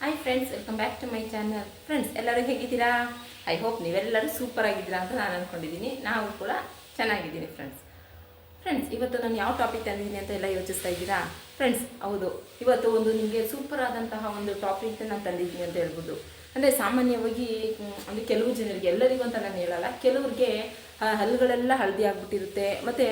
Hi friends welcome back to my channel friends ಎಲ್ಲರೂ ಹೇಗಿದ್ದೀರಾ? I hope ನೀವೆಲ್ಲರೂ super ಆಗಿದ್ದೀರಾ ಅಂತ ನಾನು ಅಂದ್ಕೊಂಡಿದ್ದೀನಿ ನಾವು ಕೂಡ ಚೆನ್ನಾಗಿದ್ದೀನಿ ಫ್ರೆಂಡ್ಸ್ ಫ್ರೆಂಡ್ಸ್ ಇವತ್ತು ನಾನು ಯಾವ ಟಾಪಿಕ್ ತಂದಿದ್ದೀನಿ ಅಂತ ಎಲ್ಲ ಯೋಚಿಸ್ತಾ ಇದ್ದೀರಾ? ಫ್ರೆಂಡ್ಸ್ ಹೌದು. ಇವತ್ತು ಒಂದು ನಿಮಗೆ ಸೂಪರ್ ಆದಂತಹ ಒಂದು ಟಾಪಿಕ್ ನಾನು ತಂದಿದ್ದೀನಿ ಅಂತ ಹೇಳ್ಬೋದು. ಅಂದರೆ ಸಾಮಾನ್ಯವಾಗಿ ಅಂದರೆ ಕೆಲವು ಜನರಿಗೆ, ಎಲ್ಲರಿಗೂ ಅಂತ ನಾನು ಹೇಳಲ್ಲ, ಕೆಲವ್ರಿಗೆ ಹಲ್ಲುಗಳೆಲ್ಲ ಹಳದಿ ಆಗಿಬಿಟ್ಟಿರುತ್ತೆ. ಮತ್ತು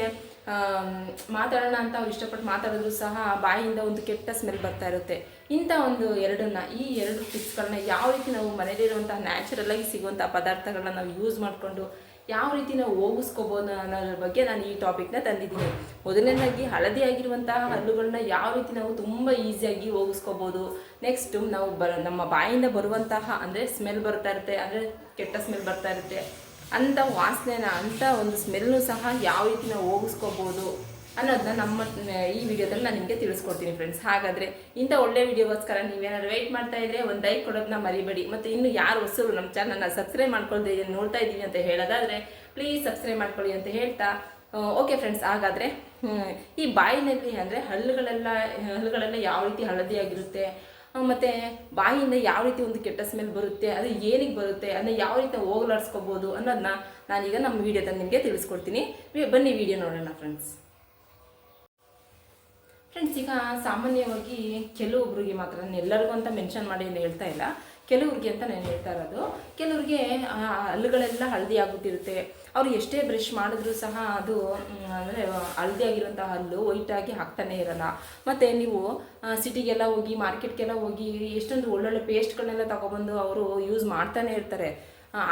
ಮಾತಾಡೋಣ ಅಂತ ಅವ್ರು ಇಷ್ಟಪಟ್ಟು ಮಾತಾಡಿದ್ರು ಸಹ ಬಾಯಿಯಿಂದ ಒಂದು ಕೆಟ್ಟ ಸ್ಮೆಲ್ ಬರ್ತಾ ಇರುತ್ತೆ. ಇಂಥ ಒಂದು ಎರಡನ್ನ, ಈ ಎರಡು ಟಿಪ್ಸ್ಗಳನ್ನ ಯಾವ ರೀತಿ ನಾವು ಮನೇಲಿರುವಂತಹ ನ್ಯಾಚುರಲ್ ಆಗಿ ಸಿಗುವಂತಹ ಪದಾರ್ಥಗಳನ್ನ ನಾವು ಯೂಸ್ ಮಾಡಿಕೊಂಡು ಯಾವ ರೀತಿ ನಾವು ಹೋಗಿಸ್ಕೋಬೋದು ಅನ್ನೋದ್ರ ಬಗ್ಗೆ ನಾನು ಈ ಟಾಪಿಕ್ನ ತಂದಿದ್ದೀನಿ. ಮೊದಲನೇದಾಗಿ ಹಳದಿ ಆಗಿರುವಂತಹ ಹಲ್ಲುಗಳನ್ನ ಯಾವ ರೀತಿ ನಾವು ತುಂಬ ಈಸಿಯಾಗಿ ಹೋಗಿಸ್ಕೋಬೋದು. ನೆಕ್ಸ್ಟ್ ನಾವು ಬ, ನಮ್ಮ ಬಾಯಿಂದ ಬರುವಂತಹ, ಅಂದರೆ ಸ್ಮೆಲ್ ಬರ್ತಾ ಇರುತ್ತೆ, ಅಂದರೆ ಕೆಟ್ಟ ಸ್ಮೆಲ್ ಬರ್ತಾ ಇರುತ್ತೆ. ಅಂಥ ವಾಸನೆನ ಅಂಥ ಒಂದು ಸ್ಮೆಲ್ನು ಸಹ ಯಾವ ರೀತಿ ನಾವು ಹೋಗಿಸ್ಕೋಬೋದು ಅನ್ನೋದನ್ನ ನಮ್ಮ, ಈ ವಿಡಿಯೋದಲ್ಲಿ ನಾನು ನಿಮಗೆ ತಿಳಿಸ್ಕೊಡ್ತೀನಿ ಫ್ರೆಂಡ್ಸ್ ಹಾಗಾದರೆ ಇಂಥ ಒಳ್ಳೆ ವಿಡಿಯೋಗೋಸ್ಕರ ನೀವೇನಾದ್ರು ವೆಯ್ಟ್ ಮಾಡ್ತಾ ಇದ್ರೆ ಒಂದು ಲೈಕ್ ಕೊಡೋದನ್ನ ಮರಿಬೇಡಿ. ಮತ್ತು ಇನ್ನು ಯಾರು ಹೊಸರು ನಮ್ಮ ಚಾನಲ್ನ ಸಬ್ಸ್ಕ್ರೈಬ್ ಮಾಡ್ಕೊಳ್ದೆ ನೋಡ್ತಾ ಇದ್ದೀನಿ ಅಂತ ಹೇಳೋದಾದರೆ ಪ್ಲೀಸ್ ಸಬ್ಸ್ಕ್ರೈಬ್ ಮಾಡ್ಕೊಳ್ಳಿ ಅಂತ ಹೇಳ್ತಾ ಓಕೆ ಫ್ರೆಂಡ್ಸ್ ಹಾಗಾದರೆ ಈ ಬಾಯಿನಲ್ಲಿ ಅಂದರೆ ಹಲ್ಲುಗಳೆಲ್ಲ ಹಲ್ಲುಗಳೆಲ್ಲ ಯಾವ ರೀತಿ ಹಳದಿಯಾಗಿರುತ್ತೆ ಮತ್ತು ಬಾಯಿಯಿಂದ ಯಾವ ರೀತಿ ಒಂದು ಕೆಟ್ಟ ಸ್ಮೆಲ್ ಬರುತ್ತೆ, ಅದು ಏನಿಗೆ ಬರುತ್ತೆ, ಅದನ್ನ ಯಾವ ರೀತಿ ಹೋಗ್ಲಾಡ್ಸ್ಕೋಬೋದು ಅನ್ನೋದನ್ನ ನಾನೀಗ ನಮ್ಮ ವಿಡಿಯೋದಲ್ಲಿ ನಿಮಗೆ ತಿಳಿಸ್ಕೊಡ್ತೀನಿ. ಬನ್ನಿ ವಿಡಿಯೋ ನೋಡೋಣ ಫ್ರೆಂಡ್ಸ್ ಫ್ರೆಂಡ್ಸ್ ಈಗ ಸಾಮಾನ್ಯವಾಗಿ ಕೆಲವೊಬ್ರಿಗೆ ಮಾತ್ರ ನಾನು ಎಲ್ಲರಿಗೂ ಅಂತ ಮೆನ್ಷನ್ ಮಾಡಿ ಹೇಳ್ತಾ ಇಲ್ಲ. ಕೆಲವ್ರಿಗೆ ಅಂತ ನಾನು ಹೇಳ್ತಾ ಇರೋದು. ಕೆಲವ್ರಿಗೆ ಹಲ್ಲುಗಳೆಲ್ಲ ಹಳದಿ ಆಗುತ್ತಿರುತ್ತೆ ಅವ್ರು ಎಷ್ಟೇ ಬ್ರಷ್ ಮಾಡಿದ್ರು ಸಹ ಅದು ಅಂದರೆ ಹಳದಿ ಆಗಿರುವಂಥ ಹಲ್ಲು ವೈಟಾಗಿ ಹಾಕ್ತಾನೆ ಇರಲ್ಲ. ಮತ್ತು ನೀವು ಸಿಟಿಗೆಲ್ಲ ಹೋಗಿ ಮಾರ್ಕೆಟ್ಗೆಲ್ಲ ಹೋಗಿ, ಎಷ್ಟೊಂದು ಒಳ್ಳೊಳ್ಳೆ ಪೇಸ್ಟ್ಗಳನ್ನೆಲ್ಲ ತಗೊಬಂದು ಅವರು ಯೂಸ್ ಮಾಡ್ತಾನೆ ಇರ್ತಾರೆ.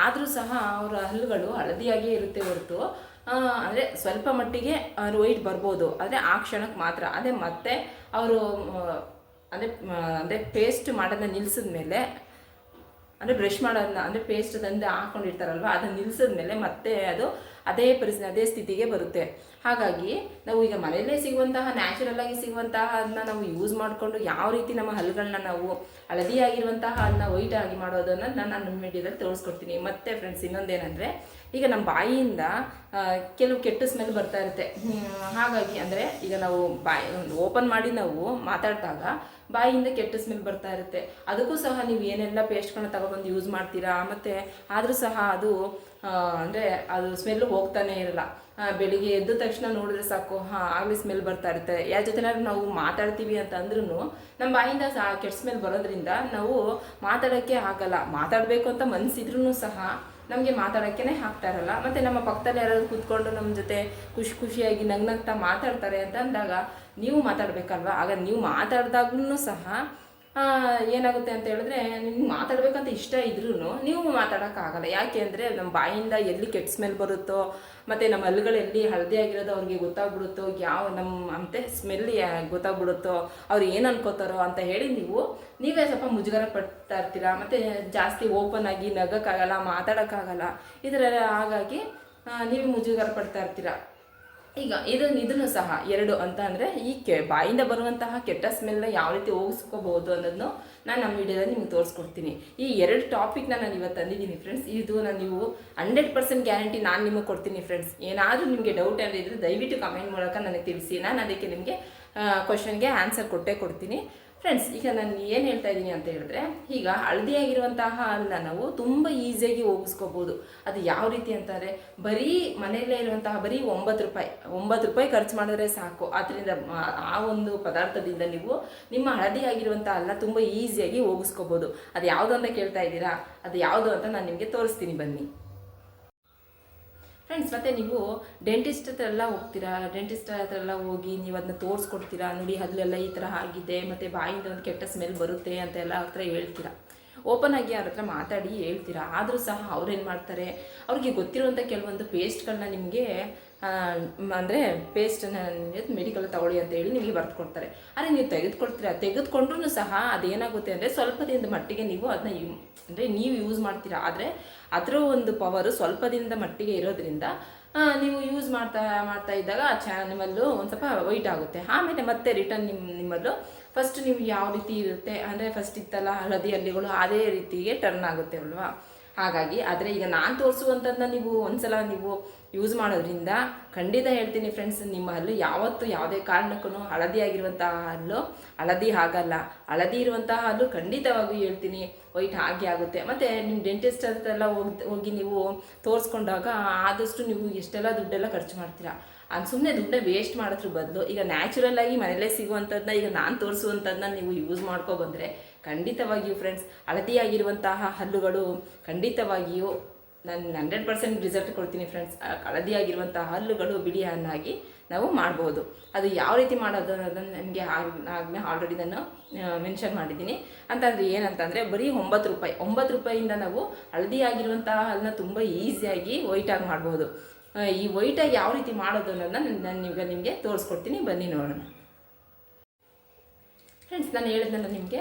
ಆದರೂ ಸಹ ಅವರ ಹಲ್ಲುಗಳು ಹಳದಿಯಾಗೇ ಇರುತ್ತೆ ಹೊರತು. ಅಂದರೆ ಸ್ವಲ್ಪ ಮಟ್ಟಿಗೆ ಅವ್ರು ವೈಟ್ ಬರ್ಬೋದು. ಆದರೆ ಆ ಕ್ಷಣಕ್ಕೆ ಮಾತ್ರ. ಅದೇ ಮತ್ತೆ ಅವರು ಅಂದರೆ ಅಂದರೆ ಪೇಸ್ಟ್ ಮಾಡೋದನ್ನ ನಿಲ್ಲಿಸಿದ ಮೇಲೆ ಅಂದರೆ ಬ್ರಷ್ ಮಾಡೋದನ್ನ ಅಂದರೆ ಪೇಸ್ಟ್ ತಂದು ಹಾಕೊಂಡಿರ್ತಾರಲ್ವ, ಅದನ್ನ ಮೇಲೆ ಮತ್ತೆ ಅದು ಅದೇ ಪರಿಸ್ಥಿತಿ, ಅದೇ ಸ್ಥಿತಿಗೆ ಬರುತ್ತೆ. ಹಾಗಾಗಿ ನಾವು ಈಗ ಮನೆಯಲ್ಲೇ ಸಿಗುವಂತಹ ನ್ಯಾಚುರಲ್ ಆಗಿ ಸಿಗುವಂತಹ ಅದನ್ನ ನಾವು ಯೂಸ್ ಮಾಡಿಕೊಂಡು ಯಾವ ರೀತಿ ನಮ್ಮ ಹಲ್ಲುಗಳನ್ನ ನಾವು ಹಳದಿಯಾಗಿರುವಂತಹ ಅದನ್ನ ವೈಟ್ ಆಗಿ ಮಾಡೋದನ್ನ ನಾನು ನನ್ನ ವಿಡಿಯೋದಲ್ಲಿ ತೋರಿಸ್ಕೊಡ್ತೀನಿ. ಮತ್ತೆ ಫ್ರೆಂಡ್ಸ್ ಇನ್ನೊಂದೇನೆಂದರೆ ಈಗ ನಮ್ಮ ಬಾಯಿಯಿಂದ ಕೆಲವು ಕೆಟ್ಟ ಸ್ಮೆಲ್ ಬರ್ತಾ ಇರುತ್ತೆ. ಹಾಗಾಗಿ ಅಂದರೆ ಈಗ ನಾವು ಬಾಯಿ ಓಪನ್ ಮಾಡಿ ನಾವು ಮಾತಾಡಿದಾಗ ಬಾಯಿಯಿಂದ ಕೆಟ್ಟ ಸ್ಮೆಲ್ ಬರ್ತಾ ಇರುತ್ತೆ. ಅದಕ್ಕೂ ಸಹ ನೀವು ಏನೆಲ್ಲ ಪೇಸ್ಟ್ಗಳನ್ನ ತಗೊಬಂದು ಯೂಸ್ ಮಾಡ್ತೀರಾ? ಮತ್ತು ಆದರೂ ಸಹ ಅದು ಅಂದರೆ ಅದು ಸ್ಮೆಲ್ ಹೋಗ್ತಾನೆ ಇರಲ್ಲ. ಬೆಳಿಗ್ಗೆ ಎದ್ದ ತಕ್ಷಣ ನೋಡಿದ್ರೆ ಸಾಕು, ಹಾಂ, ಆಗಲಿ ಸ್ಮೆಲ್ ಬರ್ತಾ ಇರುತ್ತೆ. ಯಾರ ಜೊತೆನಾದ್ರು ನಾವು ಮಾತಾಡ್ತೀವಿ ಅಂತ ಅಂದ್ರೂ ನಮ್ಮ ಬಾಯಿಂದ ಸಹ ಕೆಟ್ಟ ಸ್ಮೆಲ್ ಬರೋದ್ರಿಂದ ನಾವು ಮಾತಾಡೋಕ್ಕೆ ಆಗಲ್ಲ. ಮಾತಾಡಬೇಕು ಅಂತ ಮನಸ್ಸಿದ್ರೂ ಸಹ ನಮಗೆ ಮಾತಾಡೋಕ್ಕೇ ಆಗ್ತಾ ಇರಲ್ಲ. ಮತ್ತು ನಮ್ಮ ಪಕ್ಕದಲ್ಲಿ ಯಾರಾದ್ರು ಕೂತ್ಕೊಂಡು ನಮ್ಮ ಜೊತೆ ಖುಷಿ ಖುಷಿಯಾಗಿ ನಗ್ನಗ್ತಾ ಮಾತಾಡ್ತಾರೆ ಅಂತ ಅಂದಾಗ ನೀವು ಮಾತಾಡಬೇಕಲ್ವಾ? ಆಗ ನೀವು ಮಾತಾಡ್ದಾಗ್ಲೂ ಸಹ ಏನಾಗುತ್ತೆ ಅಂತ ಹೇಳಿದ್ರೆ, ನಿಮ್ಗೆ ಮಾತಾಡ್ಬೇಕಂತ ಇಷ್ಟ ಇದ್ರೂ ನೀವು ಮಾತಾಡೋಕ್ಕಾಗಲ್ಲ. ಯಾಕೆ ಅಂದರೆ ನಮ್ಮ ಬಾಯಿಂದ ಎಲ್ಲಿ ಕೆಟ್ಟ ಸ್ಮೆಲ್ ಬರುತ್ತೋ, ಮತ್ತು ನಮ್ಮ ಹಲ್ಲುಗಳೆಲ್ಲಿ ಹಳದಿ ಆಗಿರೋದು ಅವ್ರಿಗೆ ಗೊತ್ತಾಗ್ಬಿಡುತ್ತೋ, ಯಾವ ನಮ್ಮ, ಅಂತೆ ಸ್ಮೆಲ್ ಗೊತ್ತಾಗ್ಬಿಡುತ್ತೋ, ಅವ್ರು ಏನು ಅನ್ಕೋತಾರೋ ಅಂತ ಹೇಳಿ ನೀವು, ನೀವೇ ಸ್ವಲ್ಪ ಮುಜುಗರ ಪಡ್ತಾ ಇರ್ತೀರಾ? ಮತ್ತು ಜಾಸ್ತಿ ಓಪನ್ ಆಗಿ ನಗೋಕ್ಕಾಗಲ್ಲ, ಮಾತಾಡೋಕ್ಕಾಗಲ್ಲ. ಇದರ ಹಾಗಾಗಿ ನೀವೇ ಮುಜುಗರ ಪಡ್ತಾ ಇರ್ತೀರಾ? ಈಗ ಇದನ್ನು ಇದನ್ನು ಸಹ ಎರಡು ಅಂತ ಅಂದರೆ ಈ ಕೆ ಬಾಯಿಂದ ಬರುವಂತಹ ಕೆಟ್ಟ ಸ್ಮೆಲ್ನ ಯಾವ ರೀತಿ ಹೋಗಿಸ್ಕೋಬಹುದು ಅನ್ನೋದನ್ನು ನಾನು ನಮ್ಮ ವಿಡಿಯೋದಲ್ಲಿ ನಿಮ್ಗೆ ತೋರಿಸ್ಕೊಡ್ತೀನಿ. ಈ ಎರಡು ಟಾಪಿಕ್ನ ನಾನು ಇವತ್ತು ತಂದಿದ್ದೀನಿ ಫ್ರೆಂಡ್ಸ್ ಇದು ನಾನು ನೀವು ಹಂಡ್ರೆಡ್ ಪರ್ಸೆಂಟ್ ಗ್ಯಾರಂಟಿ ನಾನು ನಿಮಗೆ ಕೊಡ್ತೀನಿ ಫ್ರೆಂಡ್ಸ್ ಏನಾದರೂ ನಿಮಗೆ ಡೌಟ್ ಏನಾದರೂ ಇದ್ದರೆ ದಯವಿಟ್ಟು ಕಮೆಂಟ್ ಮೂಲಕ ನನಗೆ ತಿಳಿಸಿ. ನಾನು ಅದಕ್ಕೆ ನಿಮಗೆ ಕ್ವಶನ್ಗೆ ಆನ್ಸರ್ ಕೊಟ್ಟೇ ಕೊಡ್ತೀನಿ. ಫ್ರೆಂಡ್ಸ್ ಈಗ ನಾನು ಏನು ಹೇಳ್ತಾ ಇದ್ದೀನಿ ಅಂತ ಹೇಳಿದ್ರೆ, ಈಗ ಹಳದಿಯಾಗಿರುವಂತಹ ಅನ್ನ ನಾವು ತುಂಬ ಈಸಿಯಾಗಿ ಹೋಗಿಸ್ಕೋಬೋದು. ಅದು ಯಾವ ರೀತಿ ಅಂತಾರೆ? ಬರೀ ಮನೆಯಲ್ಲೇ ಇರುವಂತಹ ಬರೀ ಒಂಬತ್ತು ರೂಪಾಯಿ ಒಂಬತ್ತು ರೂಪಾಯಿ ಖರ್ಚು ಮಾಡಿದ್ರೆ ಸಾಕು. ಅದರಿಂದ ಆ ಒಂದು ಪದಾರ್ಥದಿಂದ ನೀವು ನಿಮ್ಮ ಹಳದಿಯಾಗಿರುವಂತಹ ಅನ್ನ ತುಂಬ ಈಸಿಯಾಗಿ ಹೋಗಿಸ್ಕೋಬೋದು. ಅದು ಯಾವುದು ಅಂತ ಕೇಳ್ತಾ ಇದ್ದೀರಾ? ಅದು ಯಾವುದು ಅಂತ ನಾನು ನಿಮಗೆ ತೋರಿಸ್ತೀನಿ, ಬನ್ನಿ. ಫ್ರೆಂಡ್ಸ್ ಮತ್ತೆ ನೀವು ಡೆಂಟಿಸ್ಟ್ ಹತ್ರ ಎಲ್ಲ ಹೋಗ್ತೀರಾ? ಡೆಂಟಿಸ್ಟ್ ಹತ್ರ ಎಲ್ಲ ಹೋಗಿ ನೀವು ಅದನ್ನ ತೋರಿಸ್ಕೊಡ್ತೀರಾ? ನೋಡಿ ಹಲ್ಲೆಲ್ಲ ಈ ಥರ ಆಗಿದೆ, ಮತ್ತು ಬಾಯಿಂದ ಒಂದು ಕೆಟ್ಟ ಸ್ಮೆಲ್ ಬರುತ್ತೆ ಅಂತ ಎಲ್ಲ ಹತ್ರ ಹೇಳ್ತೀರಾ? ಓಪನ್ ಆಗಿ ಅವ್ರ ಹತ್ರ ಮಾತಾಡಿ ಹೇಳ್ತೀರಾ? ಆದರೂ ಸಹ ಅವ್ರೇನು ಮಾಡ್ತಾರೆ? ಅವ್ರಿಗೆ ಗೊತ್ತಿರುವಂಥ ಕೆಲವೊಂದು ಪೇಸ್ಟ್ಗಳನ್ನ ನಿಮಗೆ ಅಂದರೆ ಪೇಸ್ಟನ್ನ ಮೆಡಿಕಲ್ ತಗೊಳ್ಳಿ ಅಂತ ಹೇಳಿ ನಿಮಗೆ ಬರೆದು ಕೊಡ್ತಾರೆ ಆದರೆ ನೀವು ತೆಗೆದುಕೊಡ್ತೀರಾ ತೆಗೆದುಕೊಂಡ್ರೂ ಸಹ ಅದೇನಾಗುತ್ತೆ ಅಂದರೆ ಸ್ವಲ್ಪ ದಿನದ ಮಟ್ಟಿಗೆ ನೀವು ಅದನ್ನ ಯೂ, ಅಂದರೆ ನೀವು ಯೂಸ್ ಮಾಡ್ತೀರಾ. ಆದರೆ ಅದರ ಒಂದು ಪವರು ಸ್ವಲ್ಪ ದಿನದ ಮಟ್ಟಿಗೆ ಇರೋದ್ರಿಂದ ನೀವು ಯೂಸ್ ಮಾಡ್ತಾ ಮಾಡ್ತಾ ಇದ್ದಾಗ ಆ ಚಾ ನಿಮ್ಮಲ್ಲೂ ಒಂದು ಸ್ವಲ್ಪ ವೈಟ್ ಆಗುತ್ತೆ. ಆಮೇಲೆ ಮತ್ತೆ ರಿಟರ್ನ್ ನಿಮ್ಮ ನಿಮ್ಮಲ್ಲೂ ಫಸ್ಟ್ ನೀವು ಯಾವ ರೀತಿ ಇರುತ್ತೆ? ಅಂದರೆ ಫಸ್ಟ್ ಇತ್ತಲ್ಲ, ಹಳದಿ ಹಳ್ಳಿಗಳು ಅದೇ ರೀತಿಗೆ ಟರ್ನ್ ಆಗುತ್ತೆ ಅಲ್ವಾ? ಹಾಗಾಗಿ ಆದರೆ ಈಗ ನಾನು ತೋರಿಸುವಂಥದ್ದನ್ನ ನೀವು ಒಂದ್ಸಲ ನೀವು ಯೂಸ್ ಮಾಡೋದ್ರಿಂದ ಖಂಡಿತ ಹೇಳ್ತೀನಿ ಫ್ರೆಂಡ್ಸ್ ನಿಮ್ಮ ಹಲ್ಲು ಯಾವತ್ತೂ ಯಾವುದೇ ಕಾರಣಕ್ಕೂ ಹಳದಿ ಆಗಿರುವಂತಹ ಹಲ್ಲು, ಹಳದಿ ಆಗಲ್ಲ ಹಳದಿ ಇರುವಂತಹ ಹಲ್ಲು ಖಂಡಿತವಾಗೂ ಹೇಳ್ತೀನಿ ವೈಟ್ ಹಾಗೆ ಆಗುತ್ತೆ. ಮತ್ತು ನಿಮ್ಮ ಡೆಂಟಿಸ್ಟ್ ಅದೆಲ್ಲ ಹೋಗಿ ಹೋಗಿ ನೀವು ತೋರಿಸ್ಕೊಂಡಾಗ ಆದಷ್ಟು ನೀವು ಎಷ್ಟೆಲ್ಲ ದುಡ್ಡೆಲ್ಲ ಖರ್ಚು ಮಾಡ್ತೀರಾ? ಅದು ಸುಮ್ಮನೆ ದುಡ್ಡೇ ವೇಸ್ಟ್ ಮಾಡೋದ್ರ ಬದಲು ಈಗ ನ್ಯಾಚುರಲ್ ಆಗಿ ಮನೇಲೇ ಸಿಗುವಂಥದ್ದನ್ನ ಈಗ ನಾನು ತೋರಿಸುವಂಥದ್ದನ್ನ ನೀವು ಯೂಸ್ ಮಾಡ್ಕೊ ಬಂದರೆ ಖಂಡಿತವಾಗಿಯೂ ಫ್ರೆಂಡ್ಸ್ ಹಳದಿಯಾಗಿರುವಂತಹ ಹಲ್ಲುಗಳು ಖಂಡಿತವಾಗಿಯೂ ನಾನು ಹಂಡ್ರೆಡ್ ಪರ್ಸೆಂಟ್ ರಿಸಲ್ಟ್ ಕೊಡ್ತೀನಿ ಫ್ರೆಂಡ್ಸ್ ಹಳದಿಯಾಗಿರುವಂತಹ ಹಲ್ಲುಗಳು ಬಿಳಿ ಹಣ್ಣಾಗಿ ನಾವು ಮಾಡ್ಬೋದು. ಅದು ಯಾವ ರೀತಿ ಮಾಡೋದು ಅನ್ನೋದನ್ನು ನನಗೆ ಆಗಲೇ ಆಲ್ರೆಡಿ ನಾನು ಮೆನ್ಷನ್ ಮಾಡಿದ್ದೀನಿ. ಅಂತಂದರೆ ಏನಂತಂದರೆ ಬರೀ ಒಂಬತ್ತು ರೂಪಾಯಿ. ಒಂಬತ್ತು ರೂಪಾಯಿಯಿಂದ ನಾವು ಹಳದಿಯಾಗಿರುವಂತಹ ಹಲ್ಲನ್ನ ತುಂಬ ಈಸಿಯಾಗಿ ವೈಟಾಗಿ ಮಾಡ್ಬೋದು. ಈ ವೈಟಾಗಿ ಯಾವ ರೀತಿ ಮಾಡೋದು ಅನ್ನೋದನ್ನ ನಾನು ಈಗ ನಿಮಗೆ ತೋರಿಸ್ಕೊಡ್ತೀನಿ. ಬನ್ನಿ ನೋಡೋಣ. ಫ್ರೆಂಡ್ಸ್ ನಾನು ಹೇಳಿದ್ನಲ್ಲ ನಿಮಗೆ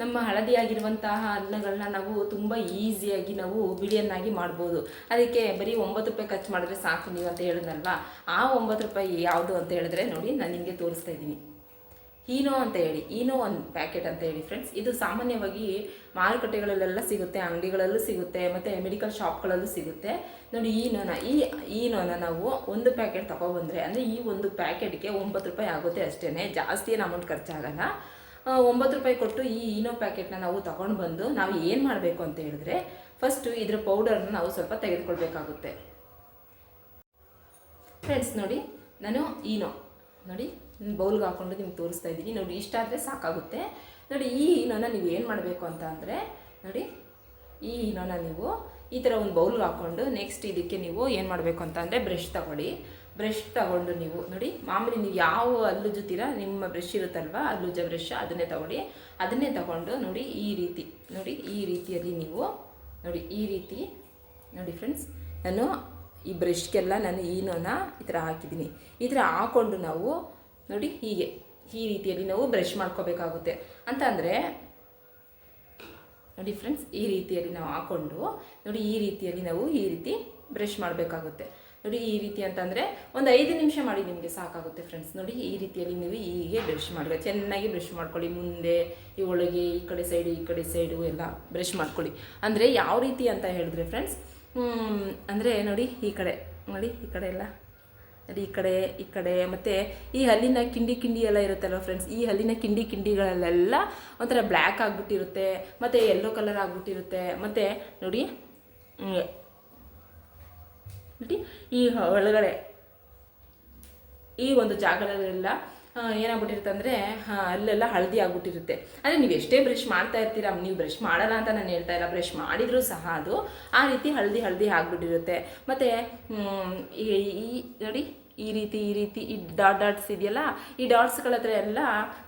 ನಮ್ಮ ಹಳದಿಯಾಗಿರುವಂತಹ ಅನ್ನಗಳನ್ನ ನಾವು ತುಂಬ ಈಸಿಯಾಗಿ ನಾವು ಬಿಳಿಯನ್ನಾಗಿ ಮಾಡ್ಬೋದು. ಅದಕ್ಕೆ ಬರೀ ಒಂಬತ್ತು ರೂಪಾಯಿ ಖರ್ಚು ಮಾಡಿದ್ರೆ ಸಾಕು ನೀವು ಅಂತ ಹೇಳಿದ್ನಲ್ವಾ ಆ ಒಂಬತ್ತು ರೂಪಾಯಿ ಯಾವುದು ಅಂತ ಹೇಳಿದ್ರೆ ನೋಡಿ ನಾನು ನಿಮಗೆ ತೋರಿಸ್ತಾ ಇದ್ದೀನಿ. ಈನೋ ಅಂತ ಹೇಳಿ ಈನೋ ಒಂದು ಪ್ಯಾಕೆಟ್ ಅಂತ ಹೇಳಿ ಫ್ರೆಂಡ್ಸ್ ಇದು ಸಾಮಾನ್ಯವಾಗಿ ಮಾರುಕಟ್ಟೆಗಳಲ್ಲೆಲ್ಲ ಸಿಗುತ್ತೆ, ಅಂಗಡಿಗಳಲ್ಲೂ ಸಿಗುತ್ತೆ, ಮತ್ತು ಮೆಡಿಕಲ್ ಶಾಪ್ಗಳಲ್ಲೂ ಸಿಗುತ್ತೆ. ನೋಡಿ ಈನೋನ ಈ ಈನೋನ ನಾವು ಒಂದು ಪ್ಯಾಕೆಟ್ ತೊಗೊಬಂದರೆ, ಅಂದರೆ ಈ ಒಂದು ಪ್ಯಾಕೆಟ್ಗೆ ಒಂಬತ್ತು ರೂಪಾಯಿ ಆಗುತ್ತೆ ಅಷ್ಟೇ ಜಾಸ್ತಿ ಏನು ಅಮೌಂಟ್ ಖರ್ಚಾಗಲ್ಲ. ಒಂಬತ್ತು ರೂಪಾಯಿ ಕೊಟ್ಟು ಈ ಇನೋ ಪ್ಯಾಕೆಟ್ನ ನಾವು ತಗೊಂಡು ಬಂದು ನಾವು ಏನು ಮಾಡಬೇಕು ಅಂತ ಹೇಳಿದ್ರೆ ಫಸ್ಟು ಇದ್ರ ಪೌಡರ್ನ ನಾವು ಸ್ವಲ್ಪ ತೆಗೆದುಕೊಳ್ಬೇಕಾಗುತ್ತೆ. ಫ್ರೆಂಡ್ಸ್ ನೋಡಿ, ನಾನು ಈನೋ ನೋಡಿ ಬೌಲ್ಗೆ ಹಾಕೊಂಡು ನಿಮ್ಗೆ ತೋರಿಸ್ತಾ ಇದ್ದೀನಿ. ನೋಡಿ, ಇಷ್ಟ ಆದರೆ ಸಾಕಾಗುತ್ತೆ. ನೋಡಿ, ಈ ಇನೋನ ನೀವು ಏನು ಮಾಡಬೇಕು ಅಂತ ಅಂದರೆ, ನೋಡಿ, ಈ ಇನೋನ ನೀವು ಈ ಥರ ಒಂದು ಬೌಲ್ಗೆ ಹಾಕ್ಕೊಂಡು ನೆಕ್ಸ್ಟ್ ಇದಕ್ಕೆ ನೀವು ಏನು ಮಾಡಬೇಕು ಅಂತ ಅಂದರೆ ಬ್ರಷ್ ತಗೊಳ್ಳಿ. ಬ್ರಷ್ ತಗೊಂಡು ನೀವು, ನೋಡಿ, ಮಾಮೂಲಿ ನೀವು ಯಾವ ಹಲ್ಲು ಜೊತೀರ ನಿಮ್ಮ ಬ್ರಷ್ ಇರುತ್ತಲ್ವ ಹಲ್ಲುಜ್ಜ ಬ್ರಷ್, ಅದನ್ನೇ ತಗೊಳ್ಳಿ. ಅದನ್ನೇ ತಗೊಂಡು, ನೋಡಿ, ಈ ರೀತಿ, ನೋಡಿ, ಈ ರೀತಿಯಲ್ಲಿ ನೀವು, ನೋಡಿ, ಈ ರೀತಿ, ನೋಡಿ ಫ್ರೆಂಡ್ಸ್ ನಾನು ಈ ಬ್ರಷ್ಗೆಲ್ಲ ನಾನು ಈನೋನ ಈ ಥರ ಹಾಕಿದ್ದೀನಿ. ಈ ಥರ ಹಾಕ್ಕೊಂಡು ನಾವು, ನೋಡಿ, ಹೀಗೆ, ಈ ರೀತಿಯಲ್ಲಿ ನಾವು ಬ್ರಷ್ ಮಾಡ್ಕೋಬೇಕಾಗುತ್ತೆ. ಅಂತ ಅಂದರೆ, ನೋಡಿ ಫ್ರೆಂಡ್ಸ್ ಈ ರೀತಿಯಲ್ಲಿ ನಾವು ಹಾಕ್ಕೊಂಡು ನೋಡಿ, ಈ ರೀತಿಯಲ್ಲಿ ನಾವು ಈ ರೀತಿ ಬ್ರಷ್ ಮಾಡಬೇಕಾಗುತ್ತೆ. ನೋಡಿ ಈ ರೀತಿ ಅಂತಂದರೆ ಒಂದು ಐದು ನಿಮಿಷ ಮಾಡಿ ನಿಮಗೆ ಸಾಕಾಗುತ್ತೆ ಫ್ರೆಂಡ್ಸ್ ನೋಡಿ ಈ ರೀತಿಯಲ್ಲಿ ನೀವು ಹೀಗೆ ಬ್ರಷ್ ಮಾಡಿ ಚೆನ್ನಾಗಿ ಬ್ರಷ್ ಮಾಡ್ಕೊಳ್ಳಿ ಮುಂದೆ, ಈ ಒಳಗೆ, ಈ ಕಡೆ ಸೈಡು ಈ ಕಡೆ ಸೈಡು ಎಲ್ಲ ಬ್ರಷ್ ಮಾಡ್ಕೊಳ್ಳಿ. ಅಂದರೆ ಯಾವ ರೀತಿ ಅಂತ ಹೇಳಿದ್ರೆ ಫ್ರೆಂಡ್ಸ್ ಅಂದರೆ ನೋಡಿ ಈ ಕಡೆ, ನೋಡಿ ಈ ಕಡೆ ಎಲ್ಲ, ನೋಡಿ ಈ ಕಡೆ ಈ ಕಡೆ, ಮತ್ತು ಈ ಹಲ್ಲಿನ ಕಿಂಡಿ ಕಿಂಡಿ ಎಲ್ಲ ಇರುತ್ತಲ್ಲ ಫ್ರೆಂಡ್ಸ್ ಈ ಹಲ್ಲಿನ ಕಿಂಡಿ ಕಿಂಡಿಗಳಲ್ಲೆಲ್ಲ ಒಂಥರ ಬ್ಲ್ಯಾಕ್ ಆಗಿಬಿಟ್ಟಿರುತ್ತೆ, ಮತ್ತು ಯೆಲ್ಲೋ ಕಲರ್ ಆಗಿಬಿಟ್ಟಿರುತ್ತೆ, ಮತ್ತು ನೋಡಿ ನೋಡಿ ಈ ಒಳಗಡೆ ಈ ಒಂದು ಜಾಗದಲ್ಲೆಲ್ಲ ಏನಾಗ್ಬಿಟ್ಟಿರುತ್ತೆ ಅಂದರೆ ಅಲ್ಲೆಲ್ಲ ಹಳದಿ ಆಗ್ಬಿಟ್ಟಿರುತ್ತೆ. ಅಂದರೆ ನೀವು ಎಷ್ಟೇ ಬ್ರಷ್ ಮಾಡ್ತಾ ಇರ್ತೀರ, ನೀವು ಬ್ರಷ್ ಮಾಡಲ್ಲ ಅಂತ ನಾನು ಹೇಳ್ತಾ ಇಲ್ಲ. ಬ್ರಷ್ ಮಾಡಿದರೂ ಸಹ ಅದು ಆ ರೀತಿ ಹಳದಿ ಹಳದಿ ಆಗ್ಬಿಟ್ಟಿರುತ್ತೆ. ಮತ್ತು ಈ- ನೋಡಿ. ಈ ರೀತಿ ಈ ರೀತಿ ಈ ಡಾಟ್ ಡಾಟ್ಸ್ ಇದೆಯಲ್ಲ, ಈ ಡಾಟ್ಸ್ಗಳ ಹತ್ರ ಎಲ್ಲ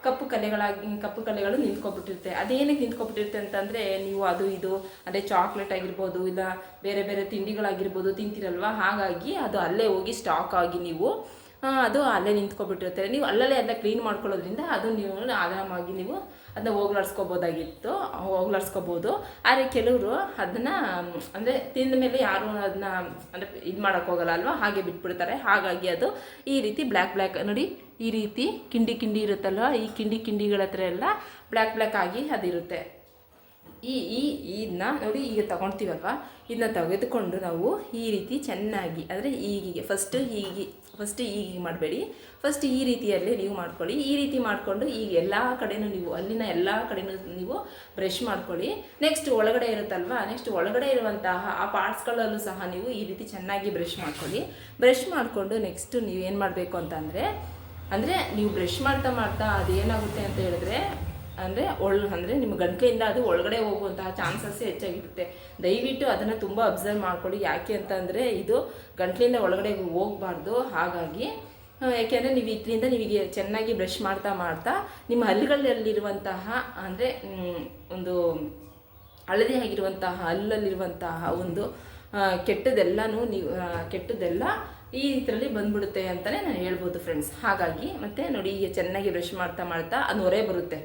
ಕಪ್ಪು ಕಲೆಗಳಾಗಿ, ಕಪ್ಪು ಕಲೆಗಳು ನಿಂತ್ಕೊಬಿಟ್ಟಿರುತ್ತೆ. ಅದೇನಕ್ಕೆ ನಿಂತ್ಕೊಬಿಟ್ಟಿರುತ್ತೆ ಅಂತಂದರೆ ನೀವು ಅದು ಇದು, ಅದೇ ಚಾಕ್ಲೇಟ್ ಆಗಿರ್ಬೋದು, ಇಲ್ಲ ಬೇರೆ ಬೇರೆ ತಿಂಡಿಗಳಾಗಿರ್ಬೋದು ತಿಂತೀರಲ್ವ? ಹಾಗಾಗಿ ಅದು ಅಲ್ಲೇ ಹೋಗಿ ಸ್ಟಾಕ್ ಆಗಿ ನೀವು ಅದು ಅಲ್ಲೇ ನಿಂತ್ಕೊಬಿಟ್ಟಿರುತ್ತೆ. ನೀವು ಅಲ್ಲಲ್ಲೇ ಅದನ್ನ ಕ್ಲೀನ್ ಮಾಡ್ಕೊಳ್ಳೋದ್ರಿಂದ ಅದು ನೀವು ಆರಾಮಾಗಿ ನೀವು ಅದನ್ನ ಹೋಗ್ಲಾಡ್ಸ್ಕೋಬೋದಾಗಿತ್ತು ಹೋಗ್ಲಾಡ್ಸ್ಕೋಬೋದು ಆದರೆ ಕೆಲವರು ಅದನ್ನು ಅಂದರೆ ತಿಂದ ಮೇಲೆ ಯಾರು ಅದನ್ನ ಅಂದರೆ ಇದು ಮಾಡೋಕ್ಕೋಗಲ್ಲ ಅಲ್ವಾ? ಹಾಗೆ ಬಿಟ್ಬಿಡ್ತಾರೆ. ಹಾಗಾಗಿ ಅದು ಈ ರೀತಿ ಬ್ಲ್ಯಾಕ್ ಬ್ಲ್ಯಾಕ್, ನೋಡಿ, ಈ ರೀತಿ ಕಿಂಡಿ ಕಿಂಡಿ ಇರುತ್ತಲ್ವ? ಈ ಕಿಂಡಿ ಕಿಂಡಿಗಳ ಹತ್ರ ಎಲ್ಲ ಬ್ಲ್ಯಾಕ್ ಬ್ಲ್ಯಾಕ್ ಆಗಿ ಅದಿರುತ್ತೆ. ಈ ಈ, ಇದನ್ನ ನೋಡಿ ಈಗ ತಗೊಳ್ತೀವಲ್ವ? ಇದನ್ನ ತೆಗೆದುಕೊಂಡು ನಾವು ಈ ರೀತಿ ಚೆನ್ನಾಗಿ, ಅಂದರೆ ಈಗಿಗೆ ಫಸ್ಟ್ ಹೀಗೆ ಫಸ್ಟ್ ಹೀಗೆ ಮಾಡಬೇಡಿ. ಫಸ್ಟ್ ಈ ರೀತಿಯಲ್ಲೇ ನೀವು ಮಾಡ್ಕೊಳ್ಳಿ. ಈ ರೀತಿ ಮಾಡಿಕೊಂಡು ಈಗ ಎಲ್ಲ ಕಡೆನೂ ನೀವು, ಅಲ್ಲಿನ ಎಲ್ಲ ಕಡೆನೂ ನೀವು ಬ್ರಷ್ ಮಾಡ್ಕೊಳ್ಳಿ. ನೆಕ್ಸ್ಟ್ ಒಳಗಡೆ ಇರುತ್ತಲ್ವ? ನೆಕ್ಸ್ಟ್ ಒಳಗಡೆ ಇರುವಂತಹ ಆ ಪಾರ್ಟ್ಸ್ಗಳಲ್ಲೂ ಸಹ ನೀವು ಈ ರೀತಿ ಚೆನ್ನಾಗಿ ಬ್ರಷ್ ಮಾಡ್ಕೊಳ್ಳಿ. ಬ್ರಷ್ ಮಾಡಿಕೊಂಡು ನೆಕ್ಸ್ಟ್ ಏನು ಮಾಡಬೇಕು ಅಂತಂದರೆ, ಅಂದರೆ ನೀವು ಬ್ರಷ್ ಮಾಡ್ತಾ ಮಾಡ್ತಾ ಅದೇನಾಗುತ್ತೆ ಅಂತ ಹೇಳಿದ್ರೆ ಅಂದರೆ ಒಳ್ ಅಂದರೆ ನಿಮ್ಮ ಗಂಟಲಿಂದ ಅದು ಒಳಗಡೆ ಹೋಗುವಂತಹ ಚಾನ್ಸಸ್ ಹೆಚ್ಚಾಗಿರುತ್ತೆ. ದಯವಿಟ್ಟು ಅದನ್ನು ತುಂಬ ಅಬ್ಸರ್ವ್ ಮಾಡ್ಕೊಳ್ಳಿ. ಯಾಕೆ ಅಂತಂದರೆ ಇದು ಗಂಟಲಿಂದ ಒಳಗಡೆ ಹೋಗಬಾರ್ದು. ಹಾಗಾಗಿ ಯಾಕೆಂದರೆ ನೀವು ಇದರಿಂದ ನಿಮಗೆ ಚೆನ್ನಾಗಿ ಬ್ರಷ್ ಮಾಡ್ತಾ ಮಾಡ್ತಾ ನಿಮ್ಮ ಹಲ್ಲುಗಳಲ್ಲಿರುವಂತಹ, ಅಂದರೆ ಒಂದು ಹಳದಿ ಆಗಿರುವಂತಹ ಹಲ್ಲಲ್ಲಿರುವಂತಹ ಒಂದು ಕೆಟ್ಟದೆಲ್ಲನೂ ನೀವು ಕೆಟ್ಟದೆಲ್ಲ ಈ ಇದರಲ್ಲಿ ಬಂದ್ಬಿಡುತ್ತೆ ಅಂತಲೇ ನಾನು ಹೇಳ್ಬೋದು ಫ್ರೆಂಡ್ಸ್ ಹಾಗಾಗಿ ಮತ್ತೆ ನೋಡಿ, ಈಗ ಚೆನ್ನಾಗಿ ಬ್ರಷ್ ಮಾಡ್ತಾ ಮಾಡ್ತಾ ಅದು ಹೊರೆ ಬರುತ್ತೆ.